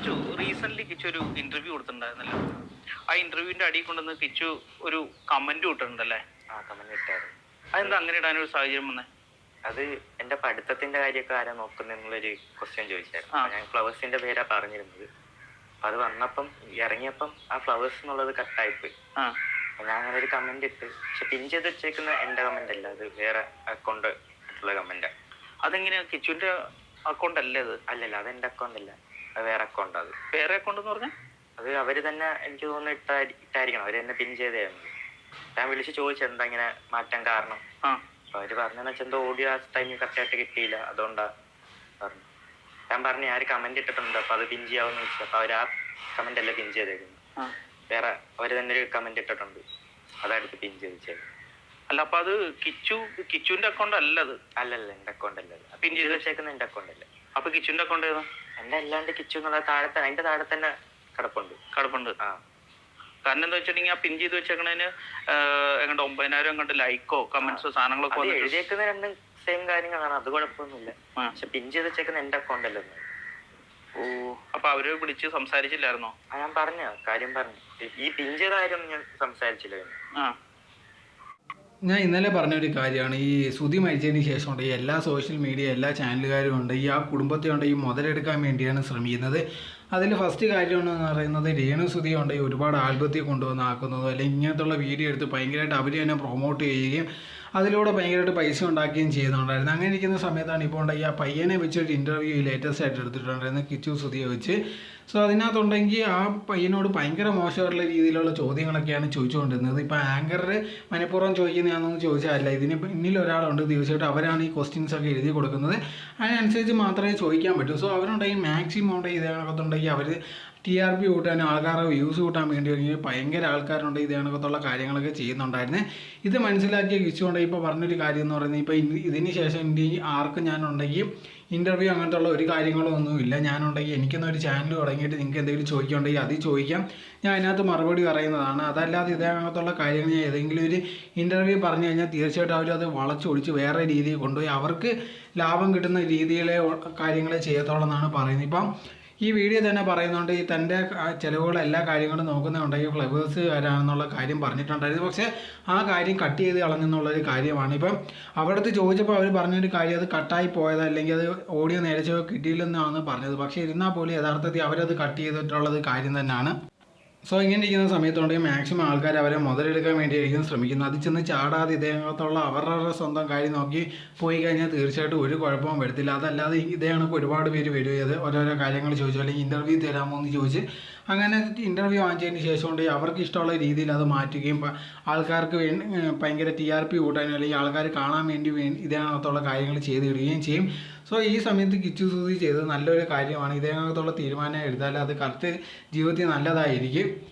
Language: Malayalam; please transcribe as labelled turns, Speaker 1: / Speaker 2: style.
Speaker 1: കിച്ചു റീസെന്റ് കിച്ചു ഒരു ഇന്റർവ്യൂ കൊടുത്തിട്ടുണ്ടായിരുന്നല്ലോ. ആ ഇന്റർവ്യൂവിന്റെ അടിയിൽ കൊണ്ടുവന്ന് കിച്ചു ഒരു കമന്റ് കിട്ടുന്നുണ്ടല്ലേ
Speaker 2: ആ കമന്റ് ഇട്ടായിരുന്നു.
Speaker 1: അതെന്താ അങ്ങനെ ഇടാനൊരു സാഹചര്യം വന്നേ?
Speaker 2: അത് എന്റെ പഠിത്തത്തിന്റെ കാര്യമൊക്കെ ആരാ നോക്കുന്നെന്നുള്ളൊരു ക്വസ്റ്റ്യൻ ചോദിച്ചായിരുന്നു. ഞാൻ ഫ്ലവേഴ്സിന്റെ പേരാ പറഞ്ഞിരുന്നത്. അപ്പൊ അത് വന്നപ്പം ഇറങ്ങിയപ്പം ആ ഫ്ലവേഴ്സ് എന്നുള്ളത് കട്ടായിപ്പോയി
Speaker 1: ആ.
Speaker 2: അപ്പൊ ഞാൻ അങ്ങനെ ഒരു കമന്റ് ഇട്ട് പക്ഷെ പിൻ ചെയ്ത് വെച്ചേക്കുന്ന എന്റെ കമന്റ് അല്ല അത് വേറെ അക്കൗണ്ട് ഉള്ള കമന്റ്
Speaker 1: അതെങ്ങനെയാ? കിച്ചുവിന്റെ അക്കൗണ്ട് അല്ലേ അത്?
Speaker 2: അല്ലല്ല അത് എന്റെ അക്കൗണ്ട് അല്ല. വേറെ അക്കൗണ്ട് അത്.
Speaker 1: വേറെ അക്കൗണ്ട് എന്ന് പറഞ്ഞാൽ
Speaker 2: അത് അവർ തന്നെ എനിക്ക് തോന്നുന്നു ഇട്ടാ- ഇട്ടായിരിക്കണം. അവർ തന്നെ പിൻ ചെയ്തായിരുന്നു ഞാൻ വിളിച്ച് ചോദിച്ചു എന്താ ഇങ്ങനെ മാറ്റാൻ കാരണം. അപ്പൊ അവർ പറഞ്ഞെന്ന് വെച്ചാൽ എന്തോ ഓഡിയോ ആ ടൈമിൽ കറക്റ്റ് ആയിട്ട് കിട്ടിയില്ല. അതുകൊണ്ടാ പറഞ്ഞു. ഞാൻ പറഞ്ഞു ഞാൻ കമന്റ് ഇട്ടിട്ടുണ്ട്. അപ്പൊ അത് പിൻ ചെയ്യാവുന്ന വെച്ചു അപ്പൊ അവർ ആ കമന്റ് അല്ല പിൻ ചെയ്തേക്കുന്നത്.
Speaker 1: ആ.
Speaker 2: വേറെ അവർ തന്നെ ഒരു കമന്റ് ഇട്ടിട്ടുണ്ട്. അതായിട്ട് പിൻ ചെയ്ത്
Speaker 1: അല്ല അപ്പൊ അത് കിച്ചു കിച്ചുവിന്റെ അക്കൗണ്ട് അല്ല അത്
Speaker 2: അല്ലല്ല എന്റെ അക്കൗണ്ട് അല്ല
Speaker 1: Pin
Speaker 2: പിൻ ചെയ്ത്
Speaker 1: ചെയ്ത്
Speaker 2: വെച്ചേക്കുന്ന എന്റെ അക്കൗണ്ട് അല്ല.
Speaker 1: അപ്പൊ കിച്ചുന്റെ അക്കൗണ്ട് ഏതാ?
Speaker 2: എന്റെ അല്ലാണ്ട് കിച്ചു എന്നുള്ള താഴെ തന്നെ അതിന്റെ താഴെ തന്നെ കിടപ്പുണ്ട്.
Speaker 1: കിടപ്പുണ്ട്.
Speaker 2: ആ.
Speaker 1: കാരണം എന്താ വെച്ചിട്ടുണ്ടെങ്കിൽ ആ പിൻ ചെയ്ത് വെച്ചേക്കണതിന് എങ്ങോട്ട് ഒമ്പതിനായിരം എങ്ങോട്ട് ലൈക്കോ കമന്റ്സോ സാധനങ്ങളൊക്കെ
Speaker 2: എഴുതിയേക്കുന്ന രണ്ടും സെയിം കാര്യങ്ങളാണ്. അത് കുഴപ്പമൊന്നുമില്ല. പക്ഷെ പിൻ ചെയ്ത് വെച്ചേക്കുന്ന എന്റെ അക്കൗണ്ട് അല്ലെന്ന്
Speaker 1: ഓ അപ്പൊ അവർ വിളിച്ച് സംസാരിച്ചില്ലായിരുന്നോ?
Speaker 2: ഞാൻ പറഞ്ഞ കാര്യം പറഞ്ഞു. ഈ പിൻ ചെയ്ത കാര്യം ഞാൻ സംസാരിച്ചില്ല
Speaker 1: ആ.
Speaker 3: ഞാൻ ഇന്നലെ പറഞ്ഞൊരു കാര്യമാണ്. ഈ സുതി മരിച്ചതിന് ശേഷം ഉണ്ട് ഈ എല്ലാ സോഷ്യൽ മീഡിയ എല്ലാ ചാനലുകാരും ഉണ്ട്. ഈ ആ കുടുംബത്തെ ഉണ്ട് ഈ മുതലെടുക്കാൻ വേണ്ടിയാണ് ശ്രമിക്കുന്നത്. അതിൽ ഫസ്റ്റ് കാര്യമെന്ന് പറയുന്നത് രേണു സുതി കൊണ്ട് ഒരുപാട് ആൽബത്തിൽ കൊണ്ടുവന്ന് ആക്കുന്നതും അല്ലെങ്കിൽ ഇങ്ങനത്തുള്ള വീഡിയോ എടുത്ത് ഭയങ്കരമായിട്ട് അവർ തന്നെ പ്രൊമോട്ട് ചെയ്യുകയും അതിലൂടെ ഭയങ്കരമായിട്ട് പൈസ ഉണ്ടാക്കുകയും ചെയ്യുന്നുണ്ടായിരുന്നു. അങ്ങനെ ഇരിക്കുന്ന സമയത്താണ് ഇപ്പോൾ ഉണ്ടായി ആ പയ്യനെ വെച്ചൊരു ഇന്റർവ്യൂ ലേറ്റസ്റ്റ് ആയിട്ട് എടുത്തിട്ടുണ്ടായിരുന്നു കിച്ചു സുതിയെ വെച്ച്. സോ അതിനകത്തുണ്ടെങ്കിൽ ആ പയ്യനോട് ഭയങ്കര മോശമായിട്ടുള്ള രീതിയിലുള്ള ചോദ്യങ്ങളൊക്കെയാണ് ചോദിച്ചുകൊണ്ടിരുന്നത്. ഇപ്പോൾ ആങ്കറിൽ മനഃപൂർവം ചോദിക്കുന്നതാണെന്ന് ചോദിച്ചാലല്ല ഇതിന് പിന്നിൽ ഒരാളുണ്ട്. തീർച്ചയായിട്ടും അവരാണ് ഈ ക്വസ്റ്റ്യൻസ് ഒക്കെ എഴുതി കൊടുക്കുന്നത്. അതിനനുസരിച്ച് മാത്രമേ ചോദിക്കാൻ പറ്റൂ. സോ അവരുണ്ടെങ്കിൽ മാക്സിമം ഉണ്ടെങ്കിൽ ഇതിനകത്തുണ്ടെങ്കിൽ അവർ ടി ആർ പി കൂട്ടാനും ആൾക്കാരുടെ വ്യൂസ് കൂട്ടാൻ വേണ്ടി ഒരുങ്ങി ഭയങ്കര ആൾക്കാരുണ്ട് ഇത് കണക്കത്തുള്ള കാര്യങ്ങളൊക്കെ ചെയ്യുന്നുണ്ടായിരുന്നു. ഇത് മനസ്സിലാക്കിയ കിച്ചുകൊണ്ട് ഇപ്പോൾ പറഞ്ഞൊരു കാര്യം എന്ന് പറയുന്നത് ഇപ്പോൾ ഇതിന് ശേഷം ഇന്ത്യ ആർക്കും ഞാനുണ്ടെങ്കിൽ ഇന്റർവ്യൂ അങ്ങനത്തെ ഉള്ള ഒരു കാര്യങ്ങളും ഒന്നുമില്ല ഞാനുണ്ടെങ്കിൽ എനിക്കൊന്നൊരു ചാനൽ തുടങ്ങിയിട്ട് നിങ്ങൾക്ക് എന്തെങ്കിലും ചോദിക്കുന്നുണ്ടെങ്കിൽ അത് ചോദിക്കാം. ഞാൻ അതിനകത്ത് മറുപടി പറയുന്നതാണ്. അതല്ലാതെ ഇതേകത്തുള്ള കാര്യങ്ങൾ ഞാൻ ഏതെങ്കിലും ഒരു ഇന്റർവ്യൂ പറഞ്ഞു കഴിഞ്ഞാൽ തീർച്ചയായിട്ടും അവർ അത് വളച്ചൊടിച്ച് വേറെ രീതിയിൽ കൊണ്ടുപോയി അവർക്ക് ലാഭം കിട്ടുന്ന രീതിയിലെ കാര്യങ്ങളെ ചെയ്യത്തോളെന്നാണ് പറയുന്നത് ഇപ്പം ഈ വീഡിയോ തന്നെ പറയുന്നുണ്ട് ഈ തന്റെ ചിലവുകൾ എല്ലാ കാര്യങ്ങളും നോക്കുന്നതുകൊണ്ട് ഈ ഫ്ലവേഴ്സ് ഫ്ലവേഴ്സുകാരാണെന്നുള്ള കാര്യം പറഞ്ഞിട്ടുണ്ടായിരുന്നു. പക്ഷേ ആ കാര്യം കട്ട് ചെയ്ത് കളഞ്ഞെന്നുള്ളൊരു കാര്യമാണ്. ഇപ്പം അവിടുത്തെ ചോദിച്ചപ്പോൾ അവർ പറഞ്ഞൊരു കാര്യം അത് കട്ടായി പോയത് അല്ലെങ്കിൽ അത് ഓഡിയോ നേരച്ചോ കിട്ടിയില്ലെന്നാണ് പറഞ്ഞത്. പക്ഷേ ഇരുന്നാൽ പോലും യഥാർത്ഥത്തിൽ അവരത് കട്ട് ചെയ്തിട്ടുള്ളത് കാര്യം തന്നെയാണ്. സോ ഇങ്ങനെ ഇരിക്കുന്ന സമയത്തുണ്ടെങ്കിൽ മാക്സിമം ആൾക്കാർ അവരെ മുതലെടുക്കാൻ വേണ്ടിയായിരിക്കും ശ്രമിക്കുന്നത്. അത് ചെന്ന് ചാടാതെ ഇദ്ദേഹത്തുള്ള അവരുടെ സ്വന്തം കാര്യം നോക്കി പോയി കഴിഞ്ഞാൽ തീർച്ചയായിട്ടും ഒരു കുഴപ്പവും വരത്തില്ല. അതല്ലാതെ ഇതേ കണക്ക് ഒരുപാട് പേര് വരും ഇത് ഓരോരോ കാര്യങ്ങൾ ചോദിച്ചു അല്ലെങ്കിൽ ഇന്റർവ്യൂ തരാമോ എന്ന് ചോദിച്ച് അങ്ങനെ ഇന്റർവ്യൂ വാങ്ങിച്ചതിന് ശേഷം ഉണ്ടെങ്കിൽ അവർക്ക് ഇഷ്ടമുള്ള രീതിയിൽ അത് മാറ്റുകയും ആൾക്കാർക്ക് വേണ്ടി ഭയങ്കര ടി ആർ പി കൂട്ടാനും അല്ലെങ്കിൽ ആൾക്കാർ കാണാൻ വേണ്ടി വേണ്ടി ഇതേകത്തുള്ള കാര്യങ്ങൾ ചെയ്തിടുകയും ചെയ്യും. സോ ഈ സമയത്ത് കിച്ചു സൂതി ചെയ്തത് നല്ലൊരു കാര്യമാണ്. ഇതേകത്തുള്ള തീരുമാനം എടുത്താൽ അത് കറക്റ്റ് ജീവിതത്തിൽ നല്ലതായിരിക്കും.